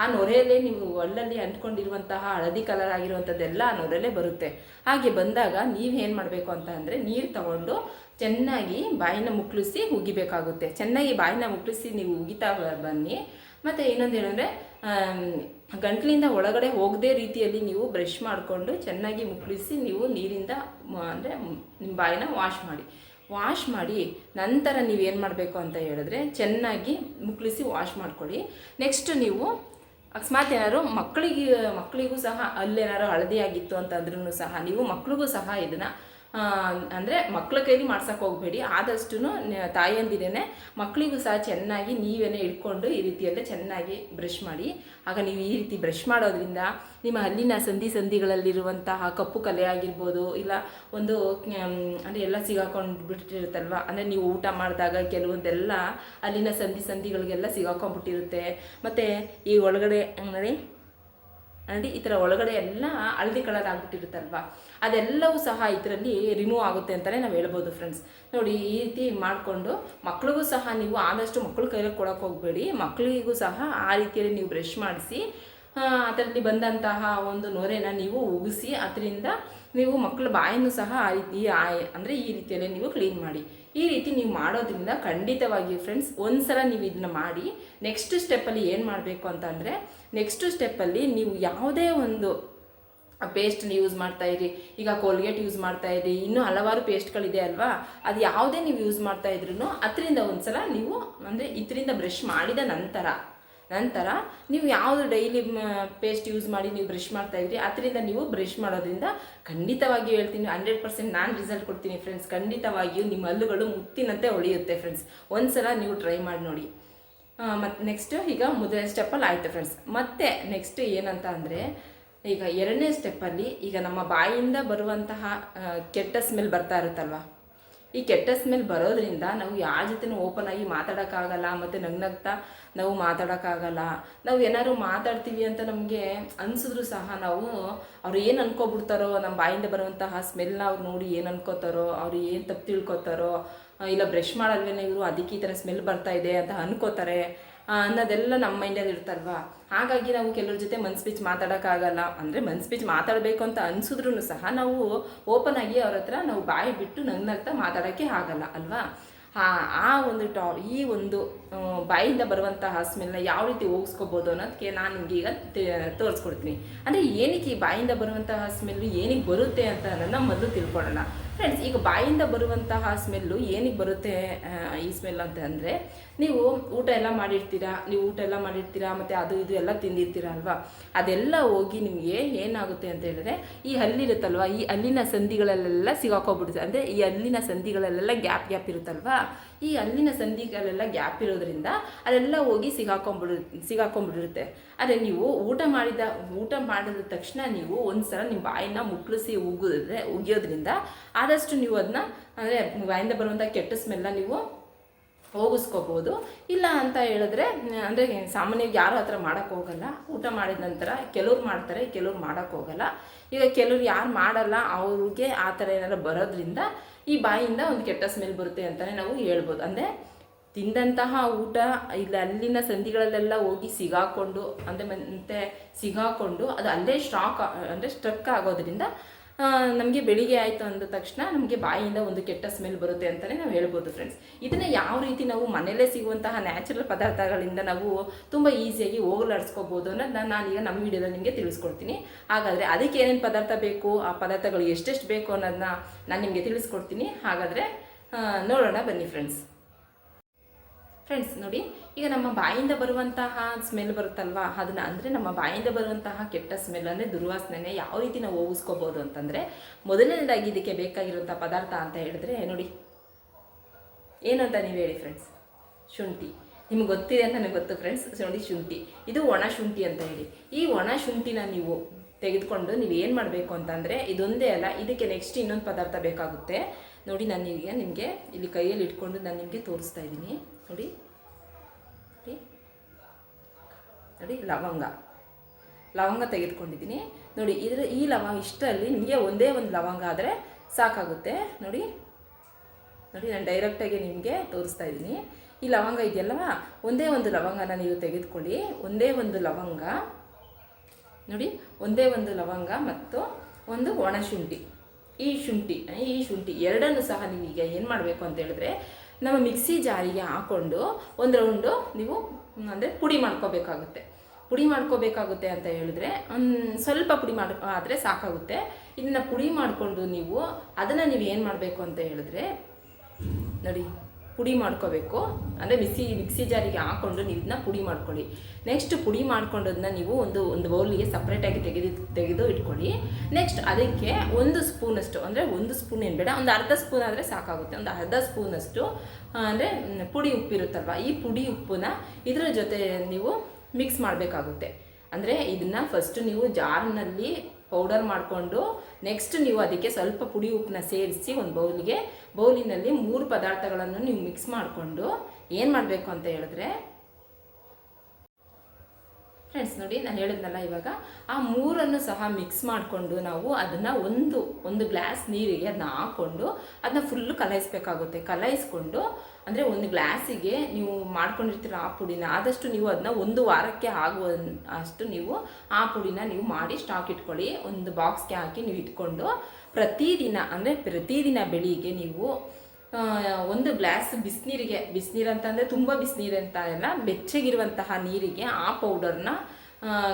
ಆ ನೊರೆಯಲ್ಲೇ ನೀವು ಒಳ್ಳಲ್ಲಿ ಅಂಟ್ಕೊಂಡಿರುವಂತಹ ಹಳದಿ ಕಲರ್ ಆಗಿರುವಂಥದ್ದೆಲ್ಲ ಆ ನೊರೆಯಲ್ಲೇ ಬರುತ್ತೆ. ಹಾಗೆ ಬಂದಾಗ ನೀವು ಏನು ಮಾಡಬೇಕು ಅಂತ ಅಂದರೆ ನೀರು ತಗೊಂಡು ಚೆನ್ನಾಗಿ ಬಾಯಿನ ಮುಕ್ಳಿಸಿ ಉಗಿಬೇಕಾಗುತ್ತೆ. ಚೆನ್ನಾಗಿ ಬಾಯಿನ ಮುಕ್ಳಿಸಿ ನೀವು ಉಗಿತಾ ಬನ್ನಿ. ಮತ್ತು ಇನ್ನೊಂದು ಏನಂದರೆ ಗಂಟ್ಲಿಂದ ಒಳಗಡೆ ಹೋಗದೇ ರೀತಿಯಲ್ಲಿ ನೀವು ಬ್ರಷ್ ಮಾಡಿಕೊಂಡು ಚೆನ್ನಾಗಿ ಮುಕ್ಳಿಸಿ ನೀವು ನೀರಿಂದ ಅಂದರೆ ನಿಮ್ಮ ಬಾಯಿನ ವಾಶ್ ಮಾಡಿ. ವಾಶ್ ಮಾಡಿ ನಂತರ ನೀವೇನು ಮಾಡಬೇಕು ಅಂತ ಹೇಳಿದ್ರೆ ಚೆನ್ನಾಗಿ ಮುಕ್ಳಿಸಿ ವಾಶ್ ಮಾಡ್ಕೊಳ್ಳಿ. ನೆಕ್ಸ್ಟ್ ನೀವು ಅಕಸ್ಮಾತ್ ಏನಾದ್ರು ಮಕ್ಕಳಿಗೆ ಮಕ್ಕಳಿಗೂ ಸಹ ಅಲ್ಲೇನಾದ್ರು ಹಳದಿ ಆಗಿತ್ತು ಅಂತಂದ್ರೂ ಸಹ ನೀವು ಮಕ್ಕಳಿಗೂ ಸಹ ಇದನ್ನು ಅಂದರೆ ಮಕ್ಕಳ ಕೈಲಿ ಮಾಡ್ಸೋಕೆ ಹೋಗಬೇಡಿ. ಆದಷ್ಟು ತಾಯಿಯಂದಿರೇ ಮಕ್ಕಳಿಗೂ ಸಹ ಚೆನ್ನಾಗಿ ನೀವೇನೇ ಇಟ್ಕೊಂಡು ಈ ರೀತಿಯಲ್ಲೇ ಚೆನ್ನಾಗಿ ಬ್ರಷ್ ಮಾಡಿ. ಆಗ ನೀವು ಈ ರೀತಿ ಬ್ರಷ್ ಮಾಡೋದ್ರಿಂದ ನಿಮ್ಮ ಹಲ್ಲಿನ ಸಂಧಿ ಸಂಧಿಗಳಲ್ಲಿರುವಂತಹ ಕಪ್ಪು ಕಲೆ ಆಗಿರ್ಬೋದು, ಇಲ್ಲ ಒಂದು ಅಂದರೆ ಎಲ್ಲ ಸಿಗಾಕೊಂಡು ಬಿಟ್ಟಿರುತ್ತಲ್ವ ಅಂದರೆ ನೀವು ಊಟ ಮಾಡಿದಾಗ ಕೆಲವೊಂದೆಲ್ಲ ಅಲ್ಲಿನ ಸಂಧಿ ಸಂಧಿಗಳಿಗೆಲ್ಲ ಸಿಗಾಕೊಂಡ್ಬಿಟ್ಟಿರುತ್ತೆ. ಮತ್ತು ಈ ಒಳಗಡೆ ನೋಡಿ ನೋಡಿ ಈ ಥರ ಒಳಗಡೆ ಎಲ್ಲ ಹಳದಿ ಕಲರ್ ಆಗಿಬಿಟ್ಟಿರುತ್ತಲ್ವ? ಅದೆಲ್ಲವೂ ಸಹ ಇದರಲ್ಲಿ ರಿಮೂವ್ ಆಗುತ್ತೆ ಅಂತಲೇ ನಾವು ಹೇಳ್ಬೋದು ಫ್ರೆಂಡ್ಸ್ ನೋಡಿ, ಈ ರೀತಿ ಮಾಡಿಕೊಂಡು ಮಕ್ಕಳಿಗೂ ಸಹ ನೀವು ಆದಷ್ಟು ಮಕ್ಕಳು ಕೈಯಲ್ಲಿ ಕೊಡೋಕೆ ಹೋಗಬೇಡಿ. ಮಕ್ಕಳಿಗೂ ಸಹ ಆ ರೀತಿಯಲ್ಲಿ ನೀವು ಬ್ರಷ್ ಮಾಡಿಸಿ ಅದರಲ್ಲಿ ಬಂದಂತಹ ಒಂದು ನೊರೆನ ನೀವು ಉಗಿಸಿ, ಅದರಿಂದ ನೀವು ಮಕ್ಕಳ ಬಾಯನ್ನು ಸಹ ಆ ರೀತಿ ಅಂದರೆ ಈ ರೀತಿಯಲ್ಲಿ ನೀವು ಕ್ಲೀನ್ ಮಾಡಿ. ಈ ರೀತಿ ನೀವು ಮಾಡೋದ್ರಿಂದ ಖಂಡಿತವಾಗಿ ಫ್ರೆಂಡ್ಸ್ ಒಂದ್ಸಲ ನೀವು ಇದನ್ನ ಮಾಡಿ ನೆಕ್ಸ್ಟ್ ಸ್ಟೆಪ್ಪಲ್ಲಿ ಏನು ಮಾಡಬೇಕು ಅಂತಂದರೆ ನೆಕ್ಸ್ಟ್ ಸ್ಟೆಪ್ಪಲ್ಲಿ ನೀವು ಯಾವುದೇ ಒಂದು ಪೇಸ್ಟ್ನ ಯೂಸ್ ಮಾಡ್ತಾ ಇರಿ. ಈಗ ಕೋಲ್ಗೇಟ್ ಯೂಸ್ ಮಾಡ್ತಾ ಇರಿ. ಇನ್ನೂ ಹಲವಾರು ಪೇಸ್ಟ್ಗಳಿದೆ ಅಲ್ವಾ? ಅದು ಯಾವುದೇ ನೀವು ಯೂಸ್ ಮಾಡ್ತಾ ಇದ್ರೂ ಅದರಿಂದ ಒಂದ್ಸಲ ನೀವು ಅಂದರೆ ಇದರಿಂದ ಬ್ರಷ್ ಮಾಡಿದ ನಂತರ ನಂತರ ನೀವು ಯಾವುದು ಡೈಲಿ ಪೇಸ್ಟ್ ಯೂಸ್ ಮಾಡಿ ನೀವು ಬ್ರಷ್ ಮಾಡ್ತಾ ಇದ್ರಿ, ಅದರಿಂದ ನೀವು ಬ್ರಷ್ ಮಾಡೋದ್ರಿಂದ ಖಂಡಿತವಾಗಿಯೂ ಹೇಳ್ತೀನಿ ಹಂಡ್ರೆಡ್ ಪರ್ಸೆಂಟ್ ನಾನು ರಿಸಲ್ಟ್ ಕೊಡ್ತೀನಿ ಫ್ರೆಂಡ್ಸ್ ಖಂಡಿತವಾಗಿಯೂ ನಿಮ್ಮ ಹಲ್ಲುಗಳು ಮುತ್ತಿನಂತೆ ಹೊಳೆಯುತ್ತೆ ಫ್ರೆಂಡ್ಸ್ ಒಂದ್ಸಲ ನೀವು ಟ್ರೈ ಮಾಡಿ ನೋಡಿ. ಮತ್ತು ನೆಕ್ಸ್ಟ್ ಈಗ ಮೊದಲನೇ ಸ್ಟೆಪ್ಪಲ್ಲಿ ಆಯಿತು ಫ್ರೆಂಡ್ಸ್ ಮತ್ತೆ ನೆಕ್ಸ್ಟ್ ಏನಂತ ಅಂದರೆ, ಈಗ ಎರಡನೇ ಸ್ಟೆಪ್ಪಲ್ಲಿ ಈಗ ನಮ್ಮ ಬಾಯಿಯಿಂದ ಬರುವಂತಹ ಕೆಟ್ಟ ಸ್ಮೆಲ್ ಬರ್ತಾ ಇರುತ್ತಲ್ವ? ಈ ಕೆಟ್ಟ ಸ್ಮೆಲ್ ಬರೋದ್ರಿಂದ ನಾವು ಯಾರ ಜೊತೆ ಓಪನ್ ಆಗಿ ಮಾತಾಡೋಕ್ಕಾಗಲ್ಲ, ಮತ್ತು ನಗ್ನಗ್ತಾ ನಾವು ಮಾತಾಡೋಕ್ಕಾಗಲ್ಲ. ನಾವು ಏನಾದ್ರು ಮಾತಾಡ್ತೀವಿ ಅಂತ ನಮಗೆ ಅನಿಸಿದ್ರು ಸಹ ನಾವು ಅವ್ರು ಏನು ಅನ್ಕೋಬಿಡ್ತಾರೋ ನಮ್ಮ ಬಾಯಿಂದ ಬರುವಂತಹ ಸ್ಮೆಲ್ನ ಅವ್ರು ನೋಡಿ ಏನು ಅನ್ಕೋತಾರೋ, ಅವ್ರು ಏನು ತಪ್ಪು ತಿಳ್ಕೊತಾರೋ ಇಲ್ಲ ಬ್ರಷ್ ಮಾಡಲ್ವೇನೆ ಇವರು, ಅದಕ್ಕೆ ಈ ಥರ ಸ್ಮೆಲ್ ಬರ್ತಾ ಇದೆ ಅಂತ ಅನ್ಕೋತಾರೆ. ಅನ್ನೋದೆಲ್ಲ ನಮ್ಮ ಮೈಂಡಲ್ಲಿ ಇರ್ತಲ್ವಾ ಹಾಗಾಗಿ ನಾವು ಕೆಲವ್ರ ಜೊತೆ ಮನ್ ಸ್ಪೀಚ್ ಮಾತಾಡೋಕ್ಕಾಗಲ್ಲ. ಅಂದರೆ ಮನ್ ಮಾತಾಡಬೇಕು ಅಂತ ಅನ್ಸಿದ್ರು ಸಹ ನಾವು ಓಪನ್ ಆಗಿ ಅವ್ರ ಹತ್ರ ನಾವು ಬಾಯಿ ಬಿಟ್ಟು ನಗ್ನಗ್ತಾ ಮಾತಾಡೋಕ್ಕೆ ಆಗಲ್ಲ, ಅಲ್ವಾ? ಆ ಒಂದು ಟಾ, ಈ ಒಂದು ಬಾಯಿಂದ ಬರುವಂತಹ ಸ್ಮೆಲ್ನ ಯಾವ ರೀತಿ ಹೋಗಿಸ್ಕೋಬೋದು ಅನ್ನೋದಕ್ಕೆ ನಾನು ನಿಮ್ಗೆ ಈಗ ತೋರಿಸ್ಕೊಡ್ತೀನಿ. ಅಂದರೆ ಏನಕ್ಕೆ ಈ ಬಾಯಿಂದ ಬರುವಂತಹ ಸ್ಮೆಲ್ಲು ಏನಕ್ಕೆ ಬರುತ್ತೆ ಅಂತ ಅನ್ನೋದನ್ನ ಮೊದಲು ತಿಳ್ಕೊಳ್ಳೋಣ. ಫ್ರೆಂಡ್ಸ್ ಈಗ ಬಾಯಿಂದ ಬರುವಂತಹ ಸ್ಮೆಲ್ಲು ಏನಕ್ಕೆ ಬರುತ್ತೆ ಈ ಸ್ಮೆಲ್ ಅಂತ ಅಂದರೆ ನೀವು ಊಟ ಎಲ್ಲ ಮಾಡಿರ್ತೀರಾ, ನೀವು ಊಟ ಎಲ್ಲ ಮಾಡಿರ್ತೀರಾ, ಮತ್ತು ಅದು ಇದು ಎಲ್ಲ ತಿಂದಿರ್ತೀರ ಅಲ್ವಾ ಅದೆಲ್ಲ ಹೋಗಿ ನಿಮಗೆ ಏನಾಗುತ್ತೆ ಅಂತ ಹೇಳಿದ್ರೆ, ಈ ಹಲ್ಲಿರುತ್ತಲ್ವ, ಈ ಹಲ್ಲಿನ ಸಂಧಿಗಳಲ್ಲೆಲ್ಲ ಸಿಗಾಕೋಗ್ಬಿಡುತ್ತೆ. ಅಂದರೆ ಈ ಹಲ್ಲಿನ ಸಂಧಿಗಳಲ್ಲೆಲ್ಲ ಗ್ಯಾಪ್ ಗ್ಯಾಪ್ ಇರುತ್ತಲ್ವಾ? ಈ ಹಲ್ಲಿನ ಸಂಧಿಗಳೆಲ್ಲ ಗ್ಯಾಪ್ ಇರೋದ್ರಿಂದ ಅದೆಲ್ಲ ಹೋಗಿ ಸಿಗಾಕೊಂಡ್ಬಿಡು ಸಿಗಾಕೊಂಡ್ಬಿಡಿರುತ್ತೆ ಅದೇ ನೀವು ಊಟ ಮಾಡಿದ ಊಟ ಮಾಡಿದ ತಕ್ಷಣ ನೀವು ಒಂದು ಸಲ ನಿಮ್ಮ ಬಾಯಿನ ಮುಕ್ಕಳಿಸಿ ಉಗಿದ್ರೆ, ಉಗಿಯೋದ್ರಿಂದ ಆದಷ್ಟು ನೀವು ಅದನ್ನ, ಅಂದರೆ ಬಾಯಿಂದ ಬರುವಂಥ ಕೆಟ್ಟ ಸ್ಮೆಲ್ಲ ನೀವು ಹೋಗಿಸ್ಕೋಬೋದು. ಇಲ್ಲ ಅಂತ ಹೇಳಿದ್ರೆ, ಅಂದರೆ ಸಾಮಾನ್ಯವಾಗಿ ಯಾರು ಆ ಥರ ಹೋಗಲ್ಲ. ಊಟ ಮಾಡಿದ ನಂತರ ಕೆಲವ್ರು ಮಾಡ್ತಾರೆ, ಕೆಲವ್ರು ಮಾಡೋಕ್ಕೆ ಹೋಗಲ್ಲ. ಈಗ ಕೆಲವ್ರು ಯಾರು ಮಾಡಲ್ಲ, ಅವ್ರಿಗೆ ಆ ಥರ ಏನಾರು ಬರೋದ್ರಿಂದ ಈ ಬಾಯಿಂದ ಒಂದು ಕೆಟ್ಟ ಸ್ಮೆಲ್ ಬರುತ್ತೆ ಅಂತಲೇ ನಾವು ಹೇಳ್ಬೋದು. ಅಂದರೆ ತಿಂದಂತಹ ಊಟ ಇಲ್ಲ, ಅಲ್ಲಿನ ಸಂಧಿಗಳಲ್ಲೆಲ್ಲ ಹೋಗಿ ಸಿಗಾಕೊಂಡು, ಅಂದರೆ ಮತ್ತೆ ಸಿಗಾಕೊಂಡು ಅದು ಅಲ್ಲೇ ಸ್ಟಾಕ್ ಅಂದರೆ ಸ್ಟ್ರಕ್ ಆಗೋದ್ರಿಂದ ನಮಗೆ ಬೆಳಿಗ್ಗೆ ಆಯಿತು ಅಂದ ತಕ್ಷಣ ನಮಗೆ ಬಾಯಿಯಿಂದ ಒಂದು ಕೆಟ್ಟ ಸ್ಮೆಲ್ ಬರುತ್ತೆ ಅಂತಲೇ ನಾವು ಹೇಳ್ಬೋದು ಫ್ರೆಂಡ್ಸ್ ಇದನ್ನು ಯಾವ ರೀತಿ ನಾವು ಮನೆಯಲ್ಲೇ ಸಿಗುವಂತಹ ನ್ಯಾಚುರಲ್ ಪದಾರ್ಥಗಳಿಂದ ನಾವು ತುಂಬ ಈಸಿಯಾಗಿ ಹೋಗಲಾಡಿಸ್ಕೋಬೋದು ಅನ್ನೋದನ್ನ ನಾನೀಗ ನಮ್ಮ ವಿಡಿಯೋದಲ್ಲಿ ನಿಮಗೆ ತಿಳಿಸ್ಕೊಡ್ತೀನಿ. ಹಾಗಾದರೆ ಅದಕ್ಕೆ ಏನೇನು ಪದಾರ್ಥ ಬೇಕು, ಆ ಪದಾರ್ಥಗಳು ಎಷ್ಟೆಷ್ಟು ಬೇಕು ಅನ್ನೋದನ್ನ ನಾನು ನಿಮಗೆ ತಿಳಿಸ್ಕೊಡ್ತೀನಿ. ಹಾಗಾದರೆ ನೋಡೋಣ ಬನ್ನಿ ಫ್ರೆಂಡ್ಸ್ ಫ್ರೆಂಡ್ಸ್ ನೋಡಿ, ಈಗ ನಮ್ಮ ಬಾಯಿಂದ ಬರುವಂತಹ ಸ್ಮೆಲ್ ಬರುತ್ತಲ್ವಾ? ಅದನ್ನ ಅಂದರೆ ನಮ್ಮ ಬಾಯಿಂದ ಬರುವಂತಹ ಕೆಟ್ಟ ಸ್ಮೆಲ್ ಅಂದರೆ ದುರ್ವಾಸನೆ ಯಾವ ರೀತಿ ನಾವು ಹೋಗಿಸ್ಕೋಬೋದು ಅಂತಂದರೆ, ಮೊದಲನೇದಾಗಿ ಇದಕ್ಕೆ ಬೇಕಾಗಿರುವಂಥ ಪದಾರ್ಥ ಅಂತ ಹೇಳಿದ್ರೆ, ನೋಡಿ. ಏನು ಅಂತ ನೀವು ಹೇಳಿ ಫ್ರೆಂಡ್ಸ್ ಶುಂಠಿ. ನಿಮ್ಗೆ ಗೊತ್ತಿದೆ ಅಂತ ನನಗೆ ಗೊತ್ತು ಫ್ರೆಂಡ್ಸ್ ನೋಡಿ, ಶುಂಠಿ. ಇದು ಒಣ ಶುಂಠಿ ಅಂತ ಹೇಳಿ. ಈ ಒಣ ಶುಂಠಿನ ನೀವು ತೆಗೆದುಕೊಂಡು ನೀವು ಏನು ಮಾಡಬೇಕು ಅಂತಂದರೆ, ಇದೊಂದೇ ಅಲ್ಲ, ಇದಕ್ಕೆ ನೆಕ್ಸ್ಟ್ ಇನ್ನೊಂದು ಪದಾರ್ಥ ಬೇಕಾಗುತ್ತೆ. ನೋಡಿ, ನಾನು ಈಗ ನಿಮಗೆ ಇಲ್ಲಿ ಕೈಯಲ್ಲಿ ಇಟ್ಕೊಂಡು ನಾನು ನಿಮಗೆ ತೋರಿಸ್ತಾ ಇದ್ದೀನಿ. ನೋಡಿ ನೋಡಿ ನೋಡಿ ಲವಂಗ. ಲವಂಗ ತೆಗೆದುಕೊಂಡಿದ್ದೀನಿ. ನೋಡಿ, ಇದರ ಈ ಲವಂಗ ಇಷ್ಟರಲ್ಲಿ ನಿಮಗೆ ಒಂದೇ ಒಂದು ಲವಂಗ ಆದರೆ ಸಾಕಾಗುತ್ತೆ. ನೋಡಿ. ನೋಡಿ, ನಾನು ಡೈರೆಕ್ಟಾಗಿ ನಿಮಗೆ ತೋರಿಸ್ತಾ ಇದ್ದೀನಿ. ಈ ಲವಂಗ ಇದೆಯಲ್ಲವ ಒಂದೇ ಒಂದು ಲವಂಗನ ನೀವು ತೆಗೆದುಕೊಳ್ಳಿ. ಒಂದೇ ಒಂದು ಲವಂಗ. ನೋಡಿ, ಒಂದೇ ಒಂದು ಲವಂಗ ಮತ್ತು ಒಂದು ಒಣಶುಂಠಿ ಈ ಶುಂಠಿ ಈ ಶುಂಠಿ ಎರಡನ್ನು ಸಹ ನೀವೀಗ ಏನು ಮಾಡಬೇಕು ಅಂತ ಹೇಳಿದ್ರೆ ನಮ್ಮ ಮಿಕ್ಸಿ ಜಾರಿಗೆ ಹಾಕ್ಕೊಂಡು ಒಂದು ರೌಂಡು ನೀವು, ಅಂದರೆ ಪುಡಿ ಮಾಡ್ಕೋಬೇಕಾಗುತ್ತೆ. ಪುಡಿ ಮಾಡ್ಕೋಬೇಕಾಗುತ್ತೆ ಅಂತ ಹೇಳಿದ್ರೆ ಸ್ವಲ್ಪ ಪುಡಿ ಮಾಡಿ, ಆದರೆ ಸಾಕಾಗುತ್ತೆ. ಇದನ್ನು ಪುಡಿ ಮಾಡಿಕೊಂಡು ನೀವು ಅದನ್ನು ನೀವು ಏನು ಮಾಡಬೇಕು ಅಂತ ಹೇಳಿದ್ರೆ, ನೋಡಿ. ಪುಡಿ ಮಾಡ್ಕೋಬೇಕು. ಅಂದರೆ ಮಿಕ್ಸಿ ಮಿಕ್ಸಿ ಜಾರಿಗೆ ಹಾಕ್ಕೊಂಡು ನೀವು ಪುಡಿ ಮಾಡ್ಕೊಳ್ಳಿ. ನೆಕ್ಸ್ಟ್ ಪುಡಿ ಮಾಡ್ಕೊಂಡದನ್ನ ನೀವು ಒಂದು ಒಂದು ಬೌಲಿಗೆ ಸಪ್ರೇಟಾಗಿ ತೆಗೆದು ತೆಗೆದು ಇಟ್ಕೊಳ್ಳಿ. ನೆಕ್ಸ್ಟ್ ಅದಕ್ಕೆ ಒಂದು ಸ್ಪೂನಷ್ಟು, ಅಂದರೆ ಒಂದು ಸ್ಪೂನ್ ಏನು ಬೇಡ, ಒಂದು ಅರ್ಧ ಸ್ಪೂನ್ ಆದರೆ ಸಾಕಾಗುತ್ತೆ. ಒಂದು ಅರ್ಧ ಸ್ಪೂನಷ್ಟು ಅಂದರೆ ಪುಡಿ ಉಪ್ಪಿರುತ್ತಲ್ವ ಈ ಪುಡಿ ಉಪ್ಪನ್ನ ಇದರ ಜೊತೆ ನೀವು ಮಿಕ್ಸ್ ಮಾಡಬೇಕಾಗುತ್ತೆ. ಅಂದರೆ ಇದನ್ನು ಫಸ್ಟ್ ನೀವು ಜಾರ್ನಲ್ಲಿ ಪೌಡರ್ ಮಾಡಿಕೊಂಡು ನೆಕ್ಸ್ಟ್ ನೀವು ಅದಕ್ಕೆ ಸ್ವಲ್ಪ ಪುಡಿ ಉಪ್ಪನ್ನ ಸೇರಿಸಿ ಒಂದು ಬೌಲಿಗೆ ಬೌಲಿನಲ್ಲಿ ಮೂರು ಪದಾರ್ಥಗಳನ್ನು ನೀವು ಮಿಕ್ಸ್ ಮಾಡಿಕೊಂಡು ಏನು ಮಾಡಬೇಕು ಅಂತ ಹೇಳಿದ್ರೆ ಫ್ರೆಂಡ್ಸ್ ನೋಡಿ ನಾನು ಹೇಳಿದ್ನಲ್ಲ ಇವಾಗ, ಆ ಮೂರನ್ನು ಸಹ ಮಿಕ್ಸ್ ಮಾಡಿಕೊಂಡು ನಾವು ಅದನ್ನು ಒಂದು ಒಂದು ಗ್ಲಾಸ್ ನೀರಿಗೆ ಅದನ್ನ ಹಾಕ್ಕೊಂಡು ಅದನ್ನ ಫುಲ್ಲು ಕಲಾಯಿಸ್ಬೇಕಾಗುತ್ತೆ ಕಲಾಯಿಸ್ಕೊಂಡು ಅಂದರೆ ಒಂದು ಗ್ಲಾಸಿಗೆ ನೀವು ಮಾಡ್ಕೊಂಡಿರ್ತೀರ ಆ ಪುಡಿನ, ಆದಷ್ಟು ನೀವು ಅದನ್ನ ಒಂದು ವಾರಕ್ಕೆ ಆಗುವ ಅಷ್ಟು ನೀವು ಆ ಪುಡಿನ ನೀವು ಮಾಡಿ ಸ್ಟಾಕ್ ಇಟ್ಕೊಳ್ಳಿ. ಒಂದು ಬಾಕ್ಸ್ಗೆ ಹಾಕಿ ನೀವು ಇಟ್ಕೊಂಡು ಪ್ರತಿದಿನ, ಅಂದರೆ ಪ್ರತಿದಿನ ಬೆಳಿಗ್ಗೆ ನೀವು ಒಂದು ಗ್ಲಾಸ್ ಬಿಸಿನೀರಿಗೆ, ಬಿಸಿನೀರು ಅಂತಂದರೆ ತುಂಬ ಬಿಸಿನೀರು ಅಂತ ಅಲ್ಲ, ಬೆಚ್ಚಗಿರುವಂತಹ ನೀರಿಗೆ ಆ ಪೌಡರ್ನ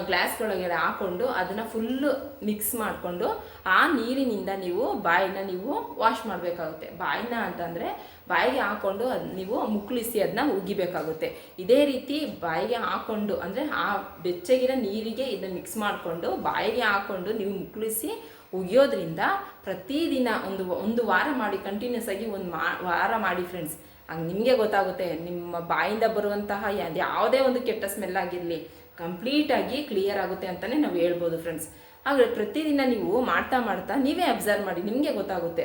ಗ್ಲಾಸ್ಗಳೊಳಗೆ ಹಾಕ್ಕೊಂಡು ಅದನ್ನು ಫುಲ್ಲು ಮಿಕ್ಸ್ ಮಾಡಿಕೊಂಡು ಆ ನೀರಿನಿಂದ ನೀವು ಬಾಯಿನ ನೀವು ವಾಶ್ ಮಾಡಬೇಕಾಗುತ್ತೆ. ಬಾಯಿನ ಅಂತಂದರೆ ಬಾಯಿಗೆ ಹಾಕ್ಕೊಂಡು ಅದು ನೀವು ಮುಕ್ಕಳಿಸಿ ಅದನ್ನ ಉಗಿಬೇಕಾಗುತ್ತೆ. ಇದೇ ರೀತಿ ಬಾಯಿಗೆ ಹಾಕ್ಕೊಂಡು ಅಂದರೆ ಆ ಬೆಚ್ಚಗಿನ ನೀರಿಗೆ ಇದನ್ನ ಮಿಕ್ಸ್ ಮಾಡಿಕೊಂಡು ಬಾಯಿಗೆ ಹಾಕ್ಕೊಂಡು ನೀವು ಮುಕ್ಕಳಿಸಿ ಉಗಿಯೋದ್ರಿಂದ ಪ್ರತಿದಿನ ಒಂದು ಒಂದು ವಾರ ಮಾಡಿ ಕಂಟಿನ್ಯೂಸ್ ಆಗಿ ಒಂದು ಮಾ, ವಾರ ಮಾಡಿ ಫ್ರೆಂಡ್ಸ್ ಹಂಗೆ ನಿಮಗೆ ಗೊತ್ತಾಗುತ್ತೆ, ನಿಮ್ಮ ಬಾಯಿಂದ ಬರುವಂತಹ ಯಾವುದೇ ಒಂದು ಕೆಟ್ಟ ಸ್ಮೆಲ್ ಆಗಿರಲಿ ಕಂಪ್ಲೀಟಾಗಿ ಕ್ಲಿಯರ್ ಆಗುತ್ತೆ ಅಂತಲೇ ನಾವು ಹೇಳ್ಬೋದು ಫ್ರೆಂಡ್ಸ್ ಹಾಗೆ ಪ್ರತಿದಿನ ನೀವು ಮಾಡ್ತಾ ಮಾಡ್ತಾ ನೀವೇ ಅಬ್ಸರ್ವ್ ಮಾಡಿ, ನಿಮಗೆ ಗೊತ್ತಾಗುತ್ತೆ.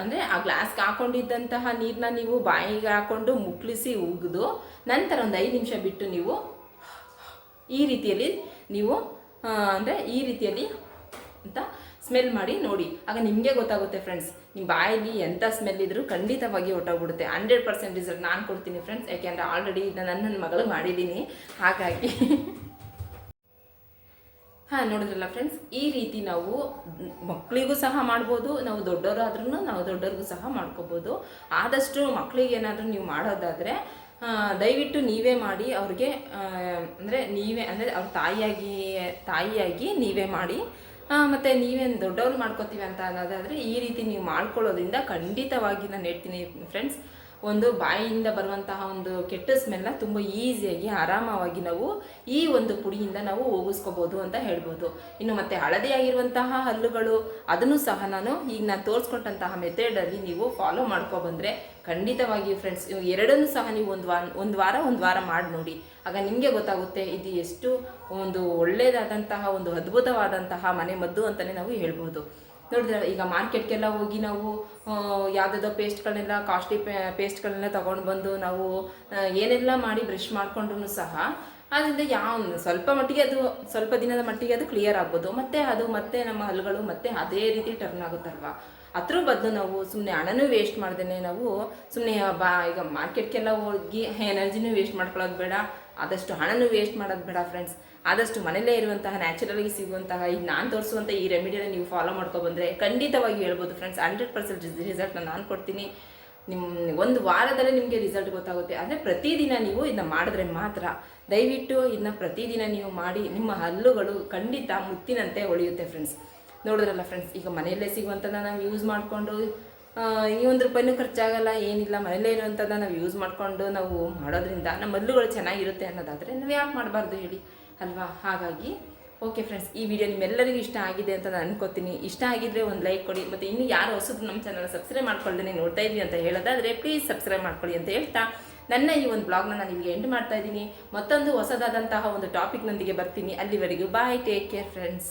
ಅಂದರೆ ಆ ಗ್ಲಾಸ್ಗೆ ಹಾಕೊಂಡಿದ್ದಂತಹ ನೀರನ್ನ ನೀವು ಬಾಯಿಗೆ ಹಾಕೊಂಡು ಮುಕ್ಕಳಿಸಿ ಉಗಿದು ನಂತರ ಒಂದು ಐದು ನಿಮಿಷ ಬಿಟ್ಟು ನೀವು ಈ ರೀತಿಯಲ್ಲಿ ನೀವು ಅಂದರೆ ಈ ರೀತಿಯಲ್ಲಿ ಅಂತ ಸ್ಮೆಲ್ ಮಾಡಿ ನೋಡಿ. ಆಗ ನಿಮಗೆ ಗೊತ್ತಾಗುತ್ತೆ ಫ್ರೆಂಡ್ಸ್ ನಿಮ್ಮ ಬಾಯಲ್ಲಿ ಎಂಥ ಸ್ಮೆಲ್ ಇದ್ದರೂ ಖಂಡಿತವಾಗಿ ಹೊಟ್ಟೋಗ್ಬಿಡುತ್ತೆ ಹಂಡ್ರೆಡ್ ಪರ್ಸೆಂಟ್ ರಿಸಲ್ಟ್ ನಾನು ಕೊಡ್ತೀನಿ ಫ್ರೆಂಡ್ಸ್ ಯಾಕೆಂದರೆ ಆಲ್ರೆಡಿ ಇದನ್ನ ನನ್ನ ಮಗಳು ಮಾಡಿದ್ದೀನಿ ಹಾಗಾಗಿ ಹಾಂ, ನೋಡಿದ್ರಲ್ಲ ಫ್ರೆಂಡ್ಸ್ ಈ ರೀತಿ ನಾವು ಮಕ್ಕಳಿಗೂ ಸಹ ಮಾಡ್ಬೋದು, ನಾವು ದೊಡ್ಡವರಾದ್ರೂ ನಾವು ದೊಡ್ಡವ್ರಿಗೂ ಸಹ ಮಾಡ್ಕೋಬೋದು. ಆದಷ್ಟು ಮಕ್ಕಳಿಗೆ ಏನಾದರೂ ನೀವು ಮಾಡೋದಾದರೆ ದಯವಿಟ್ಟು ನೀವೇ ಮಾಡಿ, ಅವ್ರಿಗೆ ಅಂದರೆ ನೀವೇ, ಅಂದರೆ ಅವ್ರ ತಾಯಿಯಾಗಿ ತಾಯಿಯಾಗಿ ನೀವೇ ಮಾಡಿ. ಮತ್ತೆ ನೀವೇನು ದೊಡ್ಡವ್ರು ಮಾಡ್ಕೋತೀವಿ ಅಂತ ಅನ್ನೋದಾದರೆ ಈ ರೀತಿ ನೀವು ಮಾಡ್ಕೊಳ್ಳೋದ್ರಿಂದ ಖಂಡಿತವಾಗಿ ನಾನು ಹೇಳ್ತೀನಿ ಫ್ರೆಂಡ್ಸ್ ಒಂದು ಬಾಯಿಯಿಂದ ಬರುವಂತಹ ಒಂದು ಕೆಟ್ಟ ಸ್ಮೆಲ್ನ ತುಂಬ ಈಸಿಯಾಗಿ, ಆರಾಮವಾಗಿ ನಾವು ಈ ಒಂದು ಪುಡಿಯಿಂದ ನಾವು ಹೋಗಿಸ್ಕೋಬೋದು ಅಂತ ಹೇಳ್ಬೋದು. ಇನ್ನು ಮತ್ತೆ ಹಳದಿಯಾಗಿರುವಂತಹ ಹಲ್ಲುಗಳು, ಅದನ್ನು ಸಹ ನಾನು ಈಗ ನಾನು ತೋರಿಸ್ಕೊಟ್ಟಂತಹ ಮೆಥಡಲ್ಲಿ ನೀವು ಫಾಲೋ ಮಾಡ್ಕೊಬಂದರೆ ಖಂಡಿತವಾಗಿ ಫ್ರೆಂಡ್ಸ್ ಎರಡನ್ನೂ ಸಹ ನೀವು ಒಂದು ವಾರ ಒಂದು ವಾರ ಒಂದು ವಾರ ಮಾಡಿ ನೋಡಿ. ಆಗ ನಿಮಗೆ ಗೊತ್ತಾಗುತ್ತೆ ಇದು ಎಷ್ಟು ಒಂದು ಒಳ್ಳೆಯದಾದಂತಹ ಒಂದು ಅದ್ಭುತವಾದಂತಹ ಮನೆ ಮದ್ದು ಅಂತಲೇ ನಾವು ಹೇಳ್ಬೋದು. ನೋಡಿದ್ರೆ ಈಗ ಮಾರ್ಕೆಟ್ಗೆಲ್ಲ ಹೋಗಿ ನಾವು ಯಾವುದಾದೋ ಪೇಸ್ಟ್ಗಳನ್ನೆಲ್ಲ, ಕಾಸ್ಟ್ಲಿ ಪೇಸ್ಟ್ಗಳನ್ನೆಲ್ಲ ತೊಗೊಂಡು ಬಂದು ನಾವು ಏನೆಲ್ಲ ಮಾಡಿ ಬ್ರಷ್ ಮಾಡ್ಕೊಂಡ್ರು ಸಹ ಅದರಿಂದ ಯಾವ, ಸ್ವಲ್ಪ ಮಟ್ಟಿಗೆ ಅದು, ಸ್ವಲ್ಪ ದಿನದ ಮಟ್ಟಿಗೆ ಅದು ಕ್ಲಿಯರ್ ಆಗ್ಬೋದು. ಮತ್ತೆ ಅದು, ಮತ್ತೆ ನಮ್ಮ ಹಲ್ಲುಗಳು ಮತ್ತೆ ಅದೇ ರೀತಿ ಟರ್ನ್ ಆಗುತ್ತಲ್ವ? ಅದ್ರ ಬದಲು ನಾವು ಸುಮ್ಮನೆ ಹಣನೂ ವೇಸ್ಟ್ ಮಾಡ್ದೇನೆ ನಾವು ಸುಮ್ಮನೆ ಬಾ, ಈಗ ಮಾರ್ಕೆಟ್ಗೆಲ್ಲ ಹೋಗಿ ಎನರ್ಜಿನೂ ವೇಸ್ಟ್ ಮಾಡ್ಕೊಳ್ಳೋದು ಬೇಡ, ಆದಷ್ಟು ಹಣನೂ ವೇಸ್ಟ್ ಮಾಡೋದು ಬೇಡ ಫ್ರೆಂಡ್ಸ್ ಆದಷ್ಟು ಮನೆಯಲ್ಲೇ ಇರುವಂತಹ ನ್ಯಾಚುರಲಾಗಿ ಸಿಗುವಂತಹ ಈಗ ನಾನು ತೋರಿಸುವಂಥ ಈ ರೆಮಿಡಿನ ನೀವು ಫಾಲೋ ಮಾಡ್ಕೊಬಂದ್ರೆ ಖಂಡಿತವಾಗಿ ಹೇಳ್ಬೋದು ಫ್ರೆಂಡ್ಸ್ ಹಂಡ್ರೆಡ್ ಪರ್ಸೆಂಟ್ ರಿಸಲ್ಟ್ನ ನಾನು ಕೊಡ್ತೀನಿ. ನಿಮ್ಮ ಒಂದು ವಾರದಲ್ಲೇ ನಿಮಗೆ ರಿಸಲ್ಟ್ ಗೊತ್ತಾಗುತ್ತೆ. ಅಂದರೆ ಪ್ರತಿದಿನ ನೀವು ಇದನ್ನ ಮಾಡಿದ್ರೆ ಮಾತ್ರ. ದಯವಿಟ್ಟು ಇದನ್ನ ಪ್ರತಿದಿನ ನೀವು ಮಾಡಿ, ನಿಮ್ಮ ಹಲ್ಲುಗಳು ಖಂಡಿತ ಮುತ್ತಿನಂತೆ ಹೊಳೆಯುತ್ತೆ ಫ್ರೆಂಡ್ಸ್ ನೋಡಿದ್ರಲ್ಲ ಫ್ರೆಂಡ್ಸ್ ಈಗ ಮನೆಯಲ್ಲೇ ಸಿಗುವಂಥದ್ದ ನಾವು ಯೂಸ್ ಮಾಡಿಕೊಂಡು ಈ ಒಂದು ರೂಪಾಯಿನೂ ಖರ್ಚಾಗಲ್ಲ, ಏನಿಲ್ಲ, ಮನೆಯಲ್ಲೇ ಇರುವಂಥದ್ದನ್ನ ನಾವು ಯೂಸ್ ಮಾಡಿಕೊಂಡು ನಾವು ಮಾಡೋದ್ರಿಂದ ನಮ್ಮ ಹಲ್ಲುಗಳು ಚೆನ್ನಾಗಿರುತ್ತೆ ಅನ್ನೋದಾದರೆ ನಾವು ಯಾಕೆ ಮಾಡಬಾರ್ದು ಹೇಳಿ. ಅಲ್ವಾ? ಹಾಗಾಗಿ ಓಕೆ ಫ್ರೆಂಡ್ಸ್ ಈ ವಿಡಿಯೋ ನಿಮ್ಮೆಲ್ಲರಿಗೂ ಇಷ್ಟ ಆಗಿದೆ ಅಂತ ನಾನು ಅನ್ಕೋತೀನಿ. ಇಷ್ಟ ಆಗಿದ್ರೆ ಒಂದು ಲೈಕ್ ಕೊಡಿ. ಮತ್ತು ಇನ್ನು ಯಾರು ಹೊಸದು ನಮ್ಮ ಚಾನಲ್ ಸಬ್ಸ್ಕ್ರೈಬ್ ಮಾಡ್ಕೊಳ್ದೇ ನೋಡ್ತಾ ಇದ್ದೀನಿ ಅಂತ ಹೇಳೋದಾದರೆ ಪ್ಲೀಸ್ ಸಬ್ಸ್ಕ್ರೈಬ್ ಮಾಡ್ಕೊಳ್ಳಿ ಅಂತ ಹೇಳ್ತಾ ನನ್ನ ಈ ಒಂದು ಬ್ಲಾಗ್ನ ನಾನು ನಿಮಗೆ ಎಂಡ್ ಮಾಡ್ತಾ ಇದ್ದೀನಿ. ಮತ್ತೊಂದು ಹೊಸದಾದಂತಹ ಒಂದು ಟಾಪಿಕ್ನೊಂದಿಗೆ ಬರ್ತೀನಿ. ಅಲ್ಲಿವರೆಗೂ ಬಾಯ್ ಟೇಕ್ ಕೇರ್ ಫ್ರೆಂಡ್ಸ್